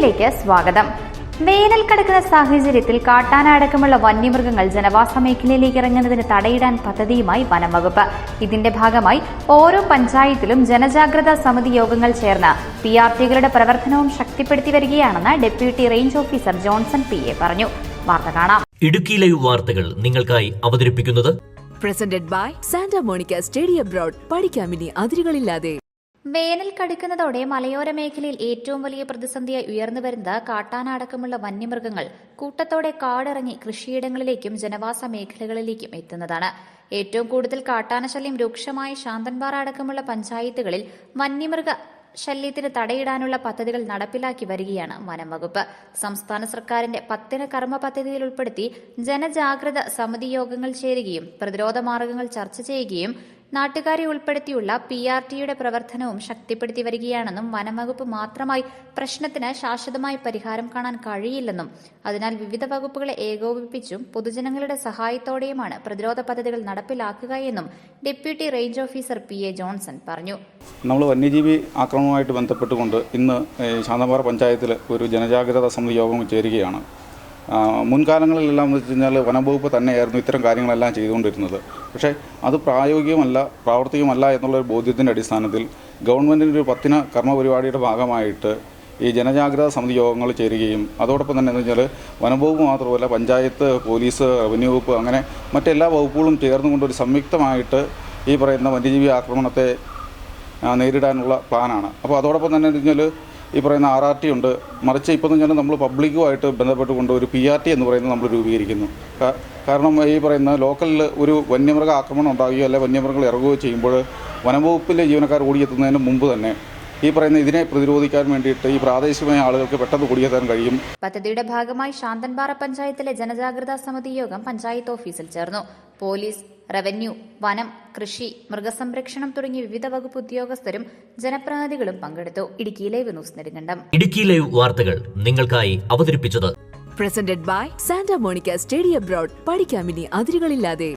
വാർത്തയിലേക്ക് സ്വാഗതം. വേനൽ കടക്കുന്ന സാഹചര്യത്തിൽ കാട്ടാന അടക്കമുള്ള വന്യമൃഗങ്ങൾ ജനവാസ മേഖലയിലേക്ക് ഇറങ്ങുന്നതിന് തടയിടാൻ പദ്ധതിയുമായി വനം വകുപ്പ് ഇതിന്റെ ഭാഗമായി ഓരോ പഞ്ചായത്തിലും ജനജാഗ്രതാ സമിതി യോഗങ്ങൾ ചേർന്ന് പി ആർ ടികളുടെ പ്രവർത്തനവും ശക്തിപ്പെടുത്തി വരികയാണെന്ന് deputy range officer Johnson P A പറഞ്ഞു. വാർത്ത കാണാം. ഇടുക്കി ലൈവ് വാർത്തകൾ നിങ്ങൾക്കായി അവതരിപ്പിക്കുന്നത് presented by Santa Monica stadium broad പഠിക്കാമിനി അതിരുകളില്ലാതെ. വേനൽ കടുക്കുന്നതോടെ മലയോര മേഖലയിൽ ഏറ്റവും വലിയ പ്രതിസന്ധിയായി ഉയർന്നു വരുന്നത് കാട്ടാനടക്കമുള്ള വന്യമൃഗങ്ങൾ. കൂട്ടത്തോടെ കാടിറങ്ങി കൃഷിയിടങ്ങളിലേക്കും ജനവാസ മേഖലകളിലേക്കും എത്തുന്നതാണ്. ഏറ്റവും കൂടുതൽ കാട്ടാനശല്യം രൂക്ഷമായ ശാന്തൻപാറ അടക്കമുള്ള പഞ്ചായത്തുകളിൽ വന്യമൃഗ ശല്യത്തിന് തടയിടാനുള്ള പദ്ധതികൾ നടപ്പിലാക്കി വരികയാണ് വനം വകുപ്പ് സംസ്ഥാന സർക്കാരിന്റെ പത്തിന കർമ്മ പദ്ധതിയിൽ ഉൾപ്പെടുത്തി ജനജാഗ്രത സമിതി യോഗങ്ങൾ ചേരുകയും പ്രതിരോധ മാർഗങ്ങൾ ചർച്ച ചെയ്യുകയും നാട്ടുകാരെ ഉൾപ്പെടുത്തിയുള്ള പി ആർ ടിയുടെ പ്രവർത്തനവും ശക്തിപ്പെടുത്തി വരികയാണെന്നും വനംവകുപ്പ് മാത്രമായി പ്രശ്നത്തിന് ശാശ്വതമായി പരിഹാരം കാണാൻ കഴിയില്ലെന്നും അതിനാൽ വിവിധ വകുപ്പുകളെ ഏകോപിപ്പിച്ചും പൊതുജനങ്ങളുടെ സഹായത്തോടെയുമാണ് പ്രതിരോധ പദ്ധതികൾ നടപ്പിലാക്കുക എന്നും deputy range officer P A Johnson പറഞ്ഞു. നമ്മൾ വന്യജീവി ആക്രമണവുമായിട്ട് ബന്ധപ്പെട്ടുകൊണ്ട് ഇന്ന് ശാന്തമാർ പഞ്ചായത്തിൽ ഒരു ജനജാഗ്രതാ സമിതി യോഗം ചേരുകയാണ്. മുൻകാലങ്ങളിലെല്ലാം വെച്ച് കഴിഞ്ഞാൽ വനംവകുപ്പ് തന്നെയായിരുന്നു ഇത്തരം കാര്യങ്ങളെല്ലാം ചെയ്തുകൊണ്ടിരുന്നത്. പക്ഷേ അത് പ്രായോഗികമല്ല പ്രാവർത്തികമല്ല എന്നുള്ളൊരു ബോധ്യത്തിന്റെ അടിസ്ഥാനത്തിൽ ഗവൺമെന്റിന്റെ ഒരു പത്തിന കർമ്മ പരിപാടിയുടെ ഭാഗമായിട്ട് ഈ ജനജാഗ്രത സമിതി യോഗങ്ങൾ ചേരുകയും അതോടൊപ്പം തന്നെ എന്ന് വെച്ചാൽ വനംവകുപ്പ് മാത്രമല്ല പഞ്ചായത്ത് പോലീസ് റവന്യൂ വകുപ്പ് അങ്ങനെ മറ്റെല്ലാ വകുപ്പുകളും ചേർന്നുകൊണ്ടൊരു സംയുക്തമായിട്ട് ഈ പറയുന്ന വന്യജീവി ആക്രമണത്തെ നേരിടാനുള്ള പ്ലാനാണ്. അപ്പോൾ അതോടൊപ്പം തന്നെ എന്ന് വെച്ചാൽ ഈ പറയുന്ന ആർ ആർ ടി ഉണ്ട്. മറിച്ച് ഇപ്പോൾ വെച്ചാൽ നമ്മൾ പബ്ലിക്കുമായിട്ട് ബന്ധപ്പെട്ടുകൊണ്ട് ഒരു പി ആർ ടി എന്ന് പറയുന്നത് നമ്മൾ രൂപീകരിക്കുന്നു. കാരണം ഈ പറയുന്ന ലോക്കലിൽ ഒരു വന്യമൃഗ ആക്രമണം ഉണ്ടാകുകയോ അല്ലെങ്കിൽ വന്യമൃഗങ്ങൾ ഇറങ്ങുകയോ ചെയ്യുമ്പോൾ വനംവകുപ്പിലെ ജീവനക്കാർ ഓടിയെത്തുന്നതിന് മുമ്പ് തന്നെ ഈ പറയുന്ന ഇതിനെ പ്രതിരോധിക്കാൻ വേണ്ടിയിട്ട് ഈ പ്രാദേശികമായ ആളുകൾക്ക് പെട്ടെന്ന് കുടിയെത്താൻ കഴിയും. പദ്ധതിയുടെ ഭാഗമായി ശാന്തൻപാറ പഞ്ചായത്തിലെ ജനജാഗ്രതാ സമിതി യോഗം പഞ്ചായത്ത് ഓഫീസിൽ ചേർന്നു. പോലീസ് റവന്യൂ വനം കൃഷി മൃഗസംരക്ഷണം തുടങ്ങിയ വിവിധ വകുപ്പ് ഉദ്യോഗസ്ഥരും ജനപ്രതിനിധികളും പങ്കെടുത്തു. Idukki live news Nedumkandam. Idukki live വാർത്തകൾ നിങ്ങൾക്കായി അവതരിപ്പിച്ചത് presented by Santa Monica stadium broad പഠിക്കാമിനി അതിരുകളില്ലാതെ.